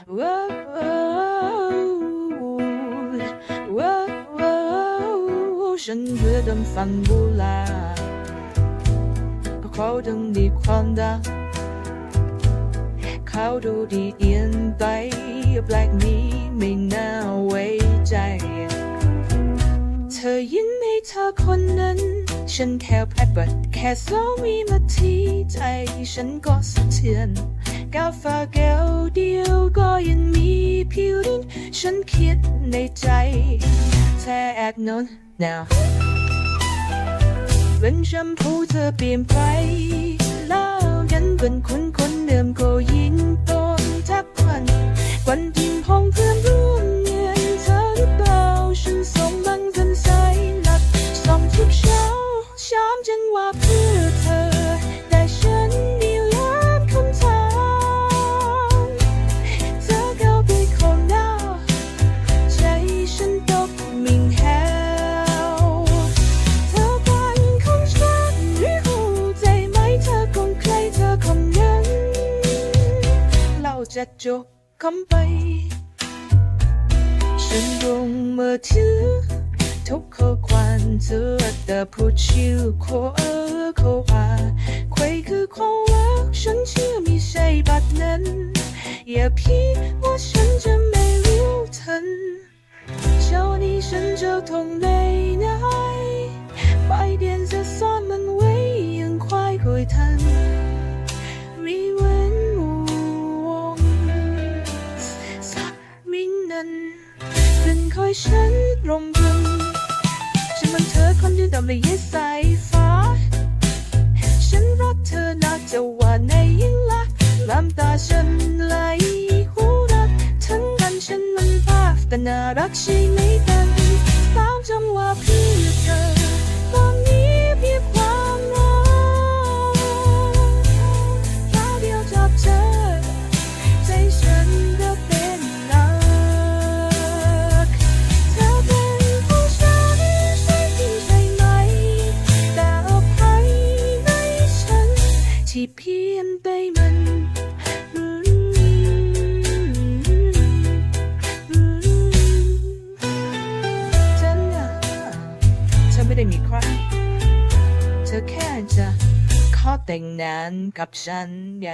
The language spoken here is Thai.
ฉันเบื่อดมฟังบูลาเขาต้องดีความดังเขาดูดีเอียนไปแปลกนี้ไม่น่าไว้ใจ เธอยินให้เธอคนนั้น ฉันแค่แพลดบัดแค่สองวินาทีใจ ฉันก็สะเทือน กาแฟแก้วเดียวก็ยังมีผิวดินฉันคิดในใจแท้แอกนอน now เป็นแชมพูเธอเปลี่ยนไป แล้วยันเป็นคนคนเดิมก็ยิ่งโตนทักควันวันที่ห้องเพื่อน จะจบคำไป ฉันลงมือถือทุกข้อความเธอแต่พูดชื่อโคเออโคว่าใครคือความรักฉันเชื่อม่ใช่แบบนั้น อย่าพี่ว่าฉันจะไม่รู้ทันเช้านี้ฉันจะทงในไหนไปเดียนจะซ่อนมันไว้ยังควายคุยทัน ฉันรมรึงฉันมันเธอคนเดียวดำเลยยสายฟ้า ฉันรักเธอน่าจะว่าในยิ่งละน้ำตาฉันไหลหูรักทั้งกันฉันมันภาพแต่น่ารักใช่ไหมกันสาวจังว่าพี่เธอ ที่เพียนไปมันฉันน่ะฉันไม่ได้มีใครเธอแค่จะขอแต่งงานกับฉันไง